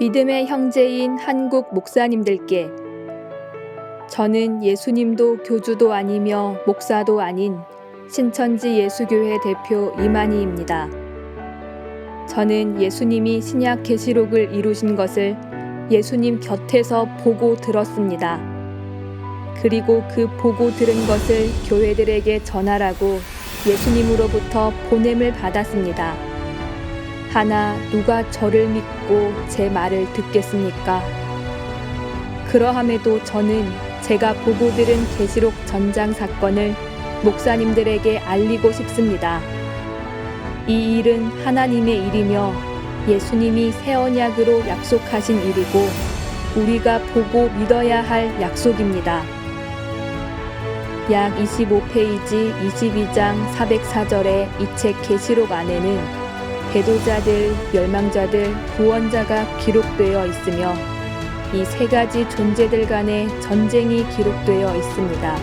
믿음의 형제인 한국 목사님들께 저는 예수님도 교주도 아니며 목사도 아닌 신천지 예수교회 대표 이만희입니다. 저는 예수님이 신약 계시록을 이루신 것을 예수님 곁에서 보고 들었습니다. 그리고 그 보고 들은 것을 교회들에게 전하라고 예수님으로부터 보냄을 받았습니다. 하나 누가 저를 믿고 제 말을 듣겠습니까? 그러함에도 저는 제가 보고 들은 계시록 전장 사건을 목사님들에게 알리고 싶습니다. 이 일은 하나님의 일이며 예수님이 새 언약으로 약속하신 일이고 우리가 보고 믿어야 할 약속입니다. 약 25페이지 22장 404절의 이 책 계시록 안에는 배도자들, 멸망자들, 구원자가 기록되어 있으며 이 세 가지 존재들 간의 전쟁이 기록되어 있습니다.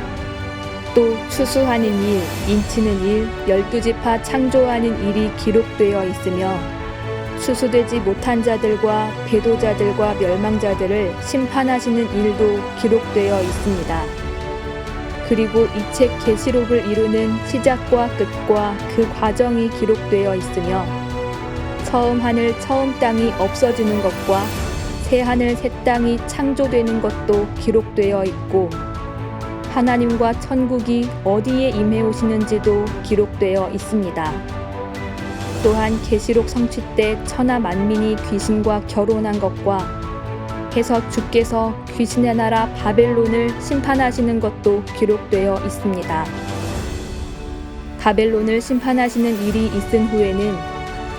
또 추수하는 일, 인치는 일, 열두 지파 창조하는 일이 기록되어 있으며 추수되지 못한 자들과 배도자들과 멸망자들을 심판하시는 일도 기록되어 있습니다. 그리고 이 책 계시록을 이루는 시작과 끝과 그 과정이 기록되어 있으며 처음 하늘 처음 땅이 없어지는 것과 새 하늘 새 땅이 창조되는 것도 기록되어 있고 하나님과 천국이 어디에 임해 오시는지도 기록되어 있습니다. 또한 계시록 성취 때 천하 만민이 귀신과 결혼한 것과 해서 주께서 귀신의 나라 바벨론을 심판하시는 것도 기록되어 있습니다. 바벨론을 심판하시는 일이 있은 후에는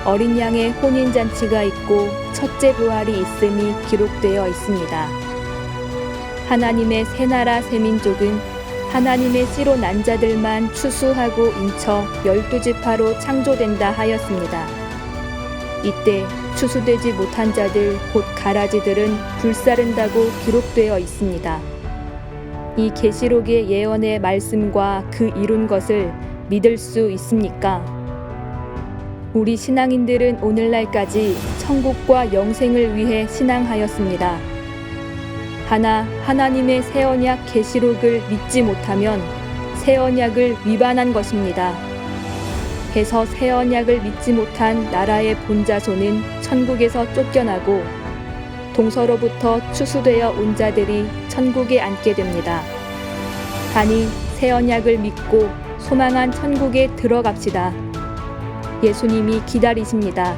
어린 양의 혼인 잔치가 있고 첫째 부활이 있음이 기록되어 있습니다. 하나님의 새 나라 새 민족은 하나님의 씨로 난 자들만 추수하고 인쳐 열두 지파로 창조된다 하였습니다. 이때 추수되지 못한 자들 곧 가라지들은 불사른다고 기록되어 있습니다. 이 계시록의 예언의 말씀과 그 이룬 것을 믿을 수 있습니까? 우리 신앙인들은 오늘날까지 천국과 영생을 위해 신앙하였습니다. 하나 하나님의 새 언약 계시록을 믿지 못하면 새 언약을 위반한 것입니다. 해서 새 언약을 믿지 못한 나라의 본자손은 천국에서 쫓겨나고 동서로부터 추수되어 온 자들이 천국에 앉게 됩니다. 가니 새 언약을 믿고 소망한 천국에 들어갑시다. 예수님이 기다리십니다.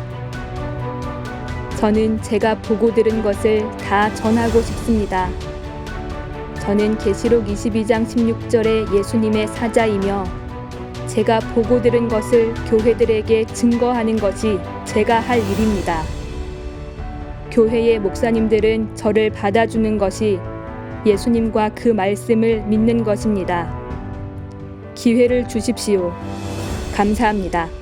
저는 제가 보고 들은 것을 다 전하고 싶습니다. 저는 계시록 22장 16절의 예수님의 사자이며 제가 보고 들은 것을 교회들에게 증거하는 것이 제가 할 일입니다. 교회의 목사님들은 저를 받아주는 것이 예수님과 그 말씀을 믿는 것입니다. 기회를 주십시오. 감사합니다.